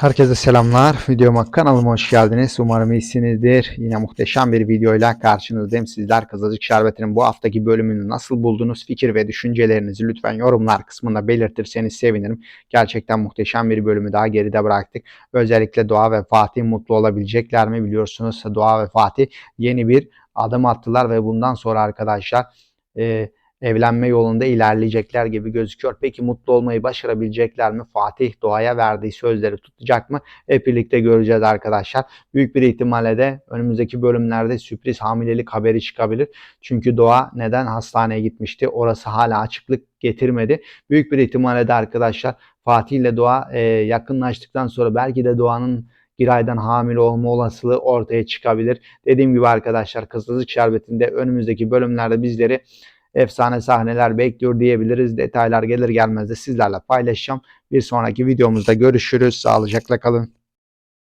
Herkese selamlar. Videoma kanalıma hoş geldiniz. Umarım iyisinizdir. Yine muhteşem bir videoyla karşınızdayım. Sizler Kızılcık Şerbeti'nin bu haftaki bölümünü nasıl buldunuz? Fikir ve düşüncelerinizi lütfen yorumlar kısmında belirtirseniz sevinirim. Gerçekten muhteşem bir bölümü daha geride bıraktık. Özellikle Doğa ve Fatih mutlu olabilecekler mi biliyorsunuz? Doğa ve Fatih yeni bir adım attılar ve bundan sonra arkadaşlar e, evlenme yolunda ilerleyecekler gibi gözüküyor. Peki mutlu olmayı başarabilecekler mi? Fatih Doğa'ya verdiği sözleri tutacak mı? Hep birlikte göreceğiz arkadaşlar. Büyük bir ihtimalle de önümüzdeki bölümlerde sürpriz hamilelik haberi çıkabilir. Çünkü Doğa neden hastaneye gitmişti? Orası hala açıklık getirmedi. Büyük bir ihtimalle de arkadaşlar Fatih ile Doğa e, yakınlaştıktan sonra belki de Doğa'nın bir aydan hamile olma olasılığı ortaya çıkabilir. Dediğim gibi arkadaşlar Kızılcık Şerbeti'nde önümüzdeki bölümlerde bizleri efsane sahneler bekliyor diyebiliriz. Detaylar gelir gelmez de sizlerle paylaşacağım. Bir sonraki videomuzda görüşürüz. Sağlıcakla kalın.